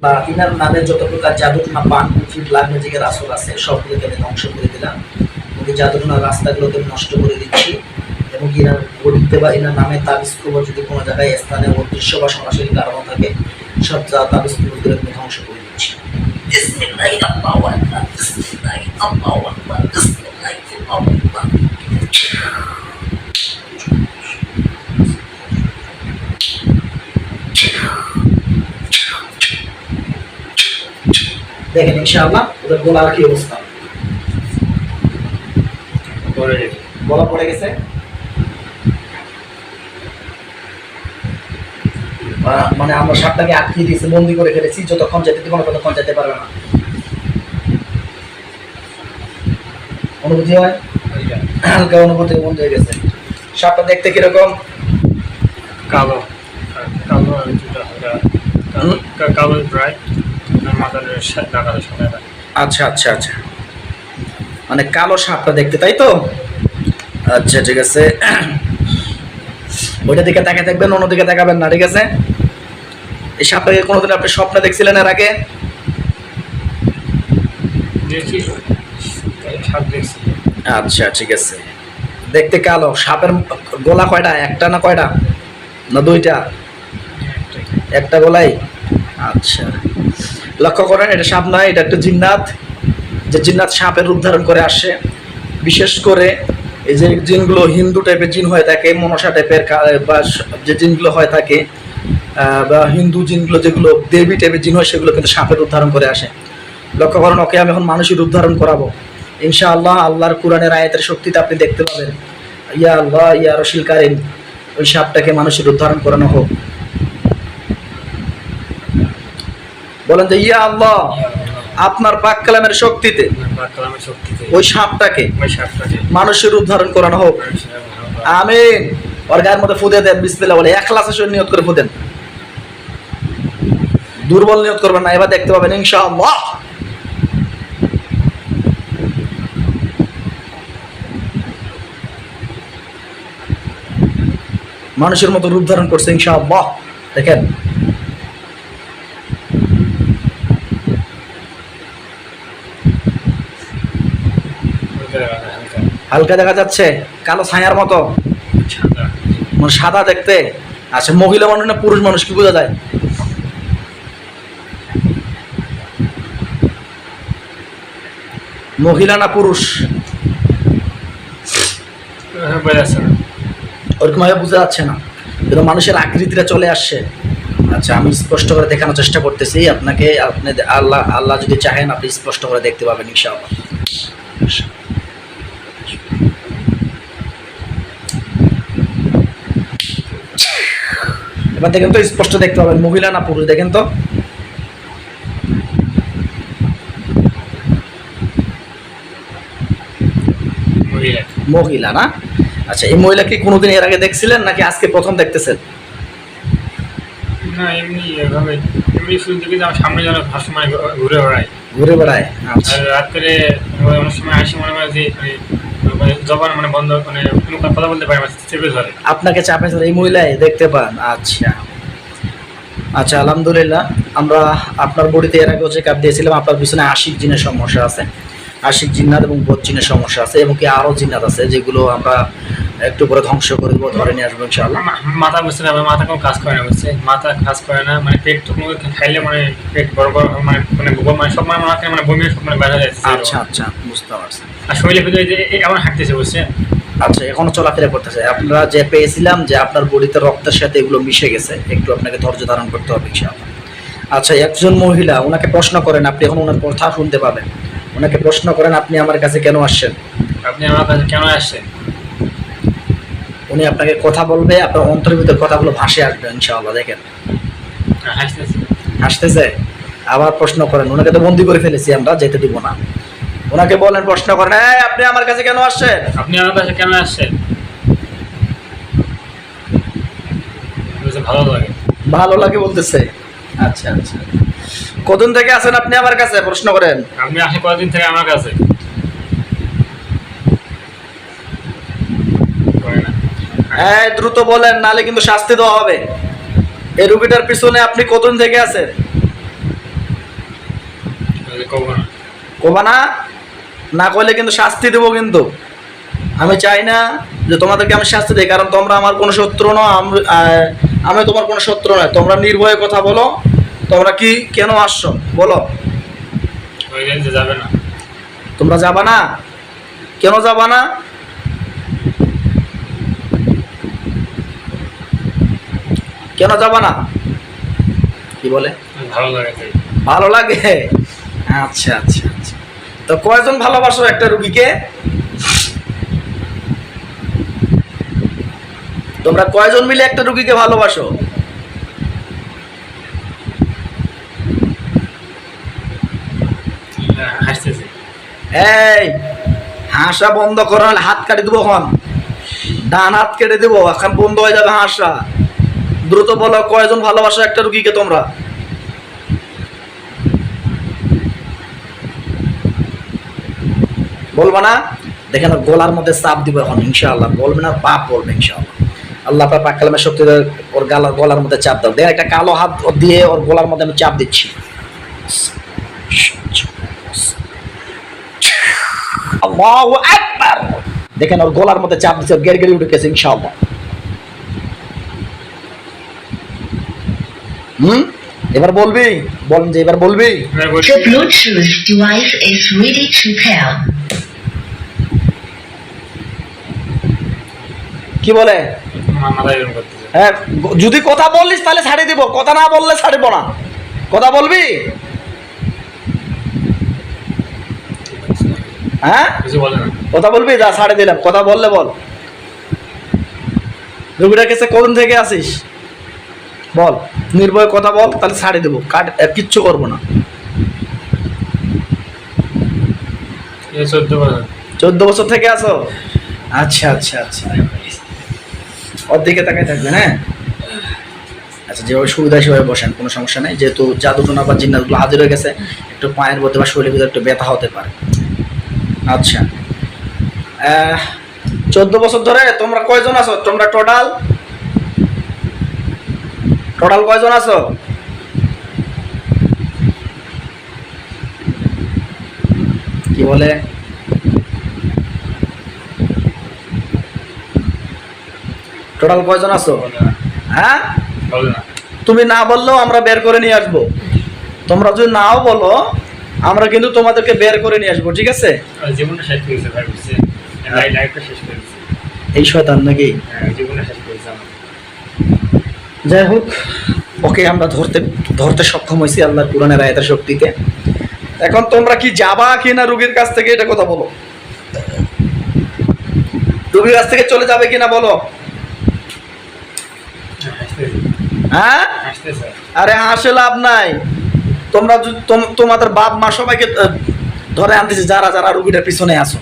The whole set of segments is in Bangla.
বা ইনার নামে যত প্রকার জাদুটনা পান কুফি ব্লাড ম্যাজিকের আসর আছে, সবগুলোকে আমি ধ্বংস করে দিলাম। ওই জাদুটনার রাস্তাগুলোকে আমি নষ্ট করে দিচ্ছি। এবং ইনার বলিতে বা ইনার নামে তাবিজ কবর যদি কোনো জায়গায় স্থানে অদৃশ্য বা সরাসরি কারণ থাকে, সব যা- তাবিজ কবরগুলো আমি ধ্বংস করে দিচ্ছি বিসমিল্লাহি আল্লাহু আকবার, বিসমিল্লাহি আল্লাহু আকবার। দেখেন ইনশাআল্লাহ ওদের গোলার কি অবস্থা? গলা পড়ে গেছে? মানে আমরা সাপটাকে আটকে দিয়েছি বন্দি করে ফেলেছি যতক্ষণ যেতে দিব না ততক্ষণ যেতে পারবে না। অনুভূতি হয়? হালকা অনুভূতি বন্ধ হয়ে গেছে। সাপটা দেখতে কীরকম? কালো। কালো কালো প্রায় আচ্ছা আচ্ছা আচ্ছা। মানে কালো সাপটা দেখতে তাই তো? আচ্ছা ঠিক আছে। ওইটা দিকে তাকে দেখবেন অন্যদিকে তাকাবেন না ঠিক আছে? এই সাপটাকে কোনোদিন আপনি স্বপ্নে দেখছিলেন এর আগে? আচ্ছা ঠিক আছে। দেখতে কালো। সাপের গোলা কয়টা? একটা না কয়টা? না দুইটা? একটা গোলাই? আচ্ছা। লক্ষ্য করেন, এটা সাপ নয়, এটা একটা জিন্নাত। যে জিন্নাত সাপের রূপ ধারণ করে আসে। বিশেষ করে এই যে জিনগুলো হিন্দু টাইপের জিন হয়ে থাকে, মনসা টাইপের বা যে জিনগুলো হয়ে থাকে বা হিন্দু জিনগুলো যেগুলো দেবী টাইপের জিন হয়, সেগুলো কিন্তু সাপের রূপ ধারণ করে আসে। লক্ষ্য করেন, ওকে আমি এখন মানুষের রূপ ধারণ করাবো। ইনশাআল্লাহ আল্লাহর কোরআনের আয়াতের শক্তিতে আপনি দেখতে পাবেন। ইয়া আল্লাহ, ইয়া রশিল কারিম, ওই সাপটাকে মানুষের রূপ ধারণ করানো হোক। বলেন যে ইয়া আল্লাহ আপনার পাক কালামের শক্তিতে ওই সাপটাকে মানুষের রূপ ধারণ করানো হোক। আমিন। ওর গায়ের মধ্যে ফুদে দেন বিসমিল্লাহ বলে এক ক্লাসে নিয়ত করে ফুদেন। দুর্বল নিয়ত করবেন না এবার দেখতে পাবেন ইনশাআল্লাহ। মানুষের মতো রূপ ধারণ করছে ইনশাআল্লাহ। দেখেন হালকা দেখা যাচ্ছে কালো ছায়ার মতো। সাদা মানে সাদা দেখতে। আচ্ছা মহিলা মানুষ না পুরুষ মানুষ কি বোঝা যায়? মহিলা না পুরুষ? যাচ্ছে ওরকম ভাবে বোঝা যাচ্ছে না। কিন্তু মানুষের আকৃতিটা চলে আসছে। আচ্ছা আমি স্পষ্ট করে দেখানোর চেষ্টা করতেছি। আপনাকে আপনি আল্লাহ আল্লাহ যদি চাহেন আপনি স্পষ্ট করে দেখতে পাবেন ইনশাআল্লাহ। এবার দেখেন তো স্পষ্ট দেখতে পাবেন মহিলা না পুরুষ? দেখেন তো। মহিলা। না? আচ্ছা এই মহিলা কি কোনোদিন এর আগে দেখছিলেন নাকি আজকে প্রথম দেখতেছেন? না এমনি এভাবে এমনি শুরু থেকে যাও সামনে যেন ভার সময় ঘুরে বেড়ায়। ঘুরে বেড়ায় আচ্ছা। রাত্রে অনেক সময় আসি মনে হয় যে মানে জবান মানে বন্ধ মানে কোনো কথা বলতে পারে চেপে ধরে। আপনাকে চাপে ধরে এই মহিলাই দেখতে পান আচ্ছা। আচ্ছা আলহামদুলিল্লাহ আমরা আপনার বডিতে এর আগেও চেক আপ দিয়েছিলাম আপনার পিছনে আশিক জিনের সমস্যা আছে। আশিক জিন্নাত এবং জিনের সমস্যা আছে এবং কি আরও জিন্নাত আছে যেগুলো আমরা একটু পরে ধ্বংস করে দেবো ধরে নিয়ে আসব ইনশাআল্লাহ। মাথা বুঝতে না মাথা কোনো কাজ করে না বুঝছে? মাথা কাজ করে না মানে পেট তো কোনো খাইলে মানে পেট বড় বড় মানে মানে মানে সব মানে মানে বমি সব মানে বেড়া যাচ্ছে আচ্ছা আচ্ছা বুঝতে পারছি। আর শরীরে ভিতরে যে এমন হাঁটতেছে বুঝছে আচ্ছা এখনও চলাফেরা করতেছে। আপনারা যে পেয়েছিলাম যে আপনার বডিতে রক্তের সাথে এগুলো মিশে গেছে একটু আপনাকে ধৈর্য ধারণ করতে হবে ইনশাআল্লাহ। আচ্ছা একজন মহিলা ওনাকে প্রশ্ন করেন আপনি এখন ওনার কথা শুনতে পাবেন। ওনাকে প্রশ্ন করেন আপনি আমার কাছে কেন আসছেন? আপনি আমার কাছে কেন আসছেন? উনি আপনাকে কথা বলবে আপনার অন্তরের ভিতর কথাগুলো ভাসে আসবে ইনশাআল্লাহ দেখেন। হাসতেছে। হাসতেছে? আবার প্রশ্ন করেন ওনাকে তো বন্দি করে ফেলেছি আমরা যেতে দিব না। ওনাকে বলেন প্রশ্ন করেন। "এই, আপনি আমার কাছে কেন আসছেন? আপনি আমার কাছে কেন আসছেন? ভালো লাগে। ভালো লাগে বলতেছে। আচ্ছা আচ্ছা। কতদিন থেকে আছেন আপনি আমার কাছে? প্রশ্ন করেন। আপনি আসে কতদিন থেকে আমার কাছে। হ্যাঁ দ্রুত বলেন নালে কিন্তু শাস্তি দেওয়া হবে। এই রুগীটার পিছনে আপনি কতদিন থেকে আছেন? তাহলে কবো না করলে কিন্তু শাস্তি দেবো কিন্তু। আমি চাই না যে তোমাদেরকে আমি শাস্তি দিই কারণ তোমরা আমার কোনো শত্রু নয় আমি তোমার কোনো শত্রু নয়। তোমরা নির্ভয়ে কথা বলো তোমরা কি কেন আসছো? বলো। যাবে না। তোমরা যাবা না? কেন যাবা না? কেন যাবা না? কি বলে? ভালো লাগে। ভালো লাগে? আচ্ছা আচ্ছা। তো কয়জন ভালোবাসো একটা রুগীকে? তোমরা কয়জন মিলে একটা রুগীকে ভালোবাসো? এই হাসা বন্ধ করো হাত কাটি দেবো এখন। ডান হাত কেটে দেবো এখন বন্ধ হয়ে যাবে হাসা দ্রুত বলো কয়জন ভালোবাসো একটা রুগীকে তোমরা? বলবা না, দেখেন গলার মধ্যে চাপ দিব এখন, ইনশাআল্লাহ। বলবে না, পাপ বলবে, ইনশাআল্লাহ। আল্লাহ পাক কালামের শক্তি ওর গালার গলার মধ্যে চাপ দাও। দেখেন একটা কালো হাত দিয়ে ওর গলার মধ্যে আমি চাপ দিচ্ছি। দেখেন ওর গলার মধ্যে চাপ দিচ্ছে গের গেড়ে উঠে গেছে ইনশাআল্লাহ। হুম? এবার বলবি? বলেন যে এবার বলবি. কি বলে? হ্যাঁ যদি কথা বলিস তাহলে ছাড়ি দিব কথা না বললে ছাড়িব না। কথা বলবি? হ্যাঁ? কথা বলবি? যা ছাড়ে দিলাম কথা বললে বল। রুগীটার কাছে কদিন থেকে আসিস? বল নির্ভয় কথা বল তাহলে ছাড়ে দেবো কাট কিচ্ছু করব না। চোদ্দ বছর থেকে আসো? আচ্ছা আচ্ছা আচ্ছা। ওর দিকে তাকাই থাকবেন হ্যাঁ? আচ্ছা যেভাবে সুবিধা সেভাবে বসেন, কোনো সমস্যা নেই। যেহেতু জাদুটনা বা জিন্নাতগুলো হাজির হয়ে গেছে, একটু পায়ের মধ্যে বা শরীরের ভিতরে একটু ব্যথা হতে পারে। আচ্ছা। চোদ্দ বছর ধরে তোমরা কয়জন আছো? তোমরা টোটাল? টোটাল কয়জন আছো? কি বলে? টোটাল কয়জন আছো? হ্যাঁ? তুমি না বললেও আমরা বের করে নিয়ে আসব। তোমরা যদি নাও বলো আমরা কিন্তু তোমাদেরকে বের করে নিয়ে আসব ঠিক আছে? করেছে এই শয়তান নাকি? হ্যাঁ যাই হোক ওকে আমরা ধরতে ধরতে সক্ষম হয়েছি আল্লাহ কোরআনের আয়তার শক্তিতে। এখন তোমরা কি যাবা কি না রুগীর কাছ থেকে এটা কথা বলো। রুগীর কাছ থেকে চলে যাবে কিনা বলো হ্যাঁ, হাসতেছি হ্যাঁ? আরে হাসে লাভ নাই। তোমরা তোম- তোমাদের বাপ মা সবাইকে ধরে আনতেছে যারা যারা রুগীটার পিছনে আসো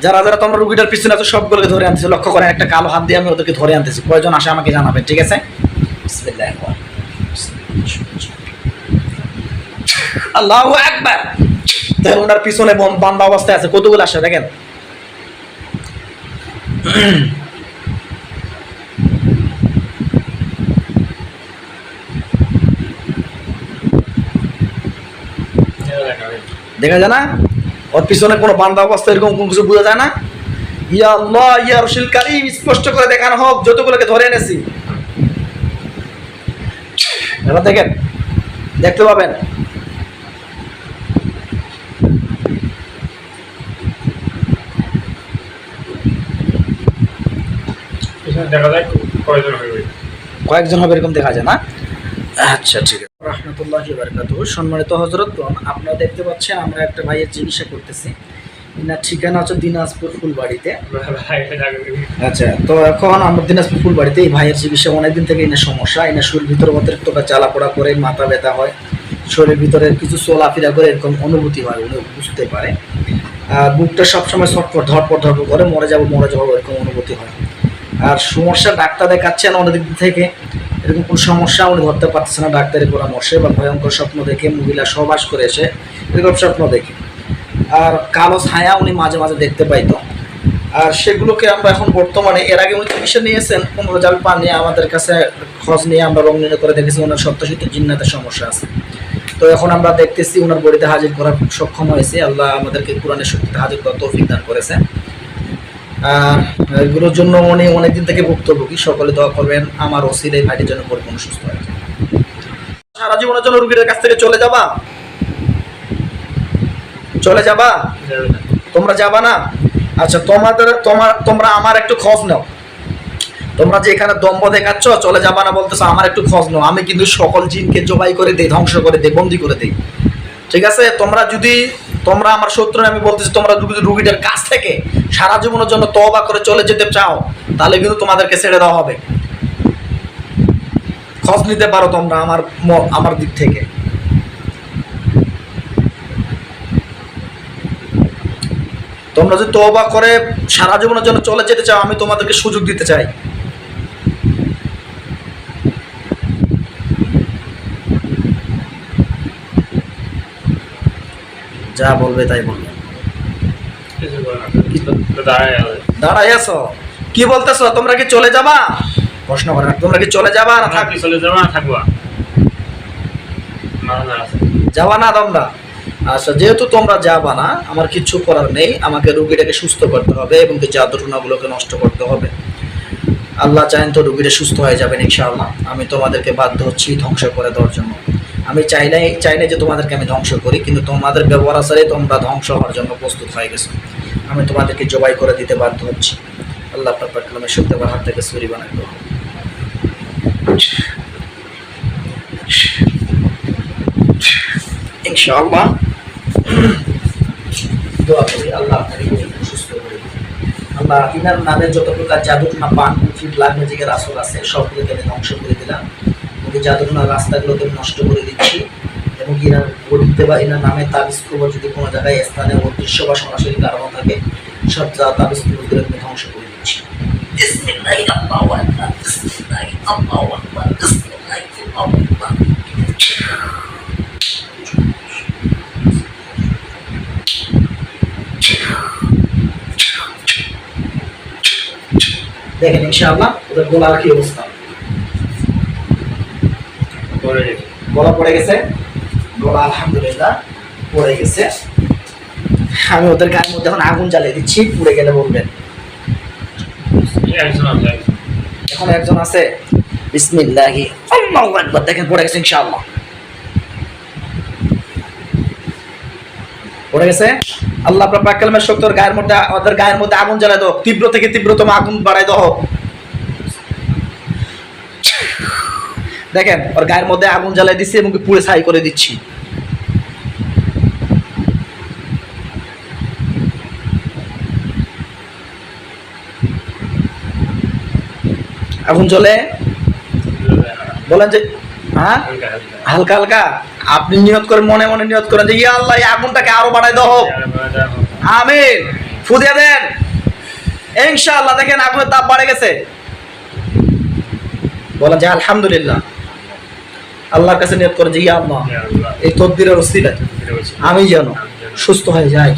যারা যারা তোমরা রুগীটার পিছনে আছো সবগুলোকে ধরে আনতেছে। লক্ষ্য করেন একটা কালো হাত দিয়ে আমি ওদেরকে ধরে আনতেছি। কয়জন আসে আমাকে জানাবেন ঠিক আছে? আল্লাহ একবার দেখেন ওনার পিছনে বন- বান্দা অবস্থায় আছে। কতগুলো আসে দেখেন এটা দেখা ভাই দেখা যায় না? ওর পিছনে কোনো বান্দা অবস্থা এরকম কোনো কিছু বোঝা যায় না? ইয়া আল্লাহ ইয়া রসুল কারিম স্পষ্ট করে দেখানো হোক যতগুলোকে ধরে এনেছি। এবার দেখেন দেখতে পাবেন। দেখা যায় কয়েকজন হবে এরকম দেখা যায় না? আচ্ছা ঠিক আছে। রহমতুল্লাহ বারকাত সম্মানিত হজরতগণ আপনারা দেখতে পাচ্ছেন আমরা একটা ভাইয়ের চিকিৎসা করতেছি। এনার ঠিকানা হচ্ছে দিনাজপুর ফুলবাড়িতে। আচ্ছা তো এখন আমরা দিনাজপুর ফুলবাড়িতে এই ভাইয়ের চিকিৎসা, অনেকদিন থেকে এনার সমস্যা। এনার শরীর ভিতরে অতিরিক্ত জ্বালাপোড়া করে, মাথা ব্যথা হয়। শরীরের ভিতরে কিছু চলাফেরা করে এরকম অনুভূতি হয় উনি, বুঝতে পারে। বুকটা সবসময় ছটফট ধরপট ধরপট করে, মরে যাব মরে যাব, এরকম অনুভূতি হয়। আর সমস্যা ডাক্তার দেখাচ্ছেন অনেক দিক থেকে। এরকম কোনো সমস্যা উনি ধরতে পারতেছে না ডাক্তারের পরামর্শে বা ভয়ঙ্কর স্বপ্ন দেখে মহিলা সহবাস করে এসে এরকম স্বপ্ন দেখে। আর কালো ছায়া উনি মাঝে মাঝে দেখতে পাইতো। আর সেগুলোকে আমরা এখন বর্তমানে, এর আগে উনি চিকিৎসা নিয়েছেন কোনো রেজাল্ট পাননি আমাদের কাছে খোঁজ নিয়ে আমরা রং নির্ণয় করে দেখেছি ওনার সত্যসিদ্ধ জিন্নাতের সমস্যা আছে। তো এখন আমরা দেখতেছি ওনার বডিতে হাজির করার সক্ষম হয়েছে। আল্লাহ আমাদেরকে কোরআনের শক্তিতে হাজির করার তৌফিক দান করেছে। এগুলোর জন্য উনি অনেকদিন থেকে ভুক্তভোগী সকলে দোয়া করবেন, আমার ওসির এই ভাইটির জন্য পরিপূর্ণ সুস্থ হয়। সারা জীবনের জন্য রুগীদের কাছ থেকে চলে যাবা? চলে যাবা? তোমরা যাবা না? আচ্ছা তোমাদের, তোমার, তোমরা আমার একটু খোঁজ নাও। তোমরা যে এখানে দম্ভ দেখাচ্ছ, চলে যাবা না বলতেছো, আমার একটু খোঁজ নাও। আমি কিন্তু সকল জিনকে জবাই করে দেই, ধ্বংস করে দেই, বন্দি করে দেই। ঠিক আছে? তোমরা যদি তোমরা আমার শত্রু আমি বলতেছি, তোমরা রুগীটার কাছ থেকে সারা জীবনের জন্য তবা করে চলে যেতে চাও, তাহলে কিন্তু তোমাদেরকে ছেড়ে দেওয়া হবে। খোঁজ নিতে পারো তোমরা আমার আমার দিক থেকে। তোমরা যদি তওবা করে সারা জীবনের জন্য চলে যেতে চাও, আমি তোমাদেরকে সুযোগ দিতে চাই। যা বলবে তাই বলবে। কিছু। দাঁড়াই আছো। কি বলতেছো? তোমরা কি চলে যাবা? প্রশ্ন করে না তোমরা কি চলে যাবা না থাক থাকবি চলে যাবা না থাকব? যাবা না তোমরা। আচ্ছা যেহেতু তোমরা যাবা না আমার কিচ্ছু করার নেই। আমাকে রুগীটাকে সুস্থ করতে হবে এবং জাদুটুনাগুলোকে নষ্ট করতে হবে। আল্লাহ চাইন তো রুগীটা সুস্থ হয়ে যাবেন ইনশাআল্লাহ। আমি তোমাদেরকে বাধ্য হচ্ছি ধ্বংস করে দেওয়ার জন্য। আমি চাই নাই চাই নাই যে তোমাদেরকে আমি ধ্বংস করি, কিন্তু তোমাদের ব্যবহার আসারে তোমরা ধ্বংস হওয়ার জন্য প্রস্তুত হয়ে গেছো। আমি তোমাদেরকে জবাই করে দিতে বাধ্য হচ্ছি। আল্লাহ আপনার আমার হাত থেকে সুরি বানাই আল্লাহ আপনাকে সুস্থ ইনার নামে যত প্রকার জাদুটনা পান ফিট লাগবে যে রাসল আছে, সবগুলোকে আমি ধ্বংস করে দিলাম। এবং জাদুটনা রাস্তাগুলোকে নষ্ট করে দিচ্ছি এবং ইনার বলিতে বা ইনার নামে তাবিজ করব যদি কোনো জায়গায় স্থানে অদৃশ্য বা সরাসরি কারণ থাকে, সব যা তাবিজ করব ধ্বংস করে দিচ্ছি দেখেন ইনশাআল্লাহ, ওদের গোলার কি অবস্থা। গলা পড়ে গেছে? গলা আলহামদুলিল্লাহ পড়ে গেছে। আমি ওদের গায়ের মধ্যে এখন আগুন জ্বালিয়ে দিচ্ছি পুড়ে গেলে বলবেন। একজন আছে, একজন। এখন একজন আছে। বিসমিল্লাহি আল্লাহু আকবার দেখেন পড়ে গেছে ইনশাআল্লাহ। পড়ে গেছে? আল্লাহ পাক কালামের শক্তি ওর গায়ের মধ্যে ওদের গায়ের মধ্যে আগুন জ্বালায় দাও। তীব্র থেকে তীব্রতম আগুন বাড়াই দাও। দেখেন ওর গায়ের মধ্যে আগুন জ্বালাই দিচ্ছি এবং কি পুড়ে ছাই করে দিচ্ছি। আগুন জ্বলে? বলেন যে হ্যাঁ? হালকা, হালকা। আপনি নিয়ত করেন মনে মনে নিয়ত করেন যে ইয়া আল্লাহ এই আগুনটাকে আরও বাড়াই দাও হোক। আমিন। ফুদিয়ে দেন। ইনশাআল্লাহ দেখেন আগুনের তাপ বাড়ে গেছে। বলেন যে আলহামদুলিল্লাহ। আল্লাহর কাছে নিয়ত করে যে ইয়া আল্লাহ এই তদ্বিরের অস্তিলায় আমি যেন সুস্থ হয়ে যাই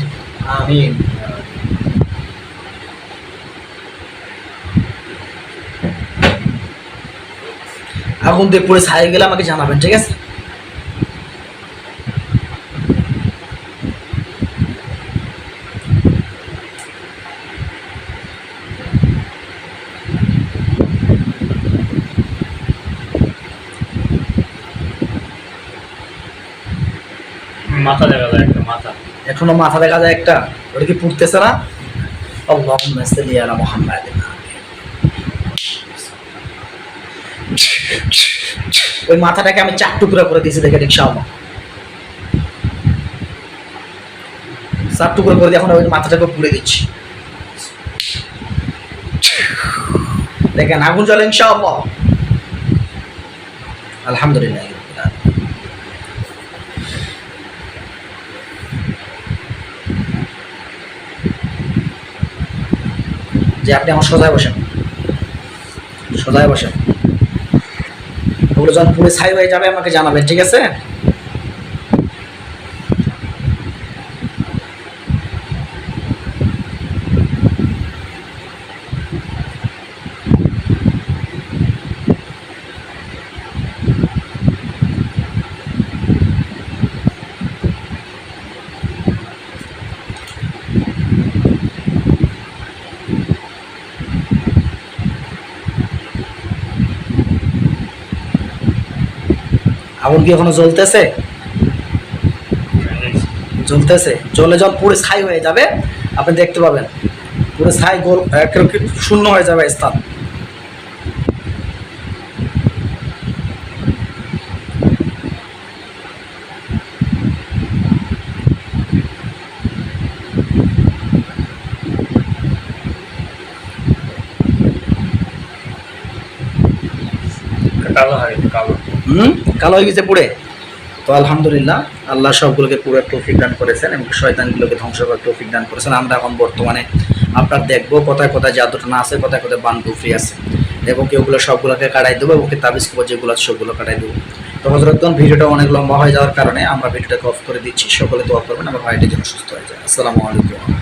আমি আগুন দিয়ে পুরো ছাই গেলে আমাকে জানাবেন ঠিক আছে? মাথা দেখা যায় একটা মাথা। এখনও মাথা দেখা যায় একটা? ওটা কি পুড়তেছে না? ওই মাথাটাকে আমি চার টুকরা করে দিয়েছি দেখে, ইনশাআল্লাহ। চার টুকরা করে দিয়ে এখন ওই মাথাটাকে পুড়ে দিচ্ছি। দেখেন, আগুন জ্বলে, ইনশাআল্লাহ। আলহামদুলিল্লাহ। যে আপনি আমার সোজায় বসেন। সোজায় বসেন। ওগুলো যখন পুরে ছাই হয়ে যাবে, আমাকে জানাবেন, ঠিক আছে? আগুন কি এখনও জ্বলতেছে? জ্বলতেছে। জ্বলে যখন পুরো ছাই হয়ে যাবে, আপনি দেখতে পাবেন। পুরো ছাই গোল শূন্য হয়ে যাবে স্থান। কালো হয় কালো। হুম? কালো হয়ে গেছে পুড়ে? তো আলহামদুলিল্লাহ, আল্লাহ সবগুলোকে পুরো তৌফিক দান করেছেন এবং শয়তানগুলোকে ধ্বংস করার তৌফিক দান করেছেন। আমরা এখন বর্তমানে আপনার দেখব কোথায় কোথায় জাদুটনা আছে, কোথায় কোথায় বান কুফরি আছে। এবং কি ওগুলো সবগুলোকে কাটাই দেবো এবং তাবিজ কবর যেগুলো আছে সবগুলো কাটাই দেবো। তো হজরতগণ ভিডিওটা অনেক লম্বা হয়ে যাওয়ার কারণে আমরা ভিডিওটাকে অফ করে দিচ্ছি। সকলে দোয়া করবেন, আমার ভাইটির জন্য সুস্থ হয়ে যায়। আসসালামু আলাইকুম।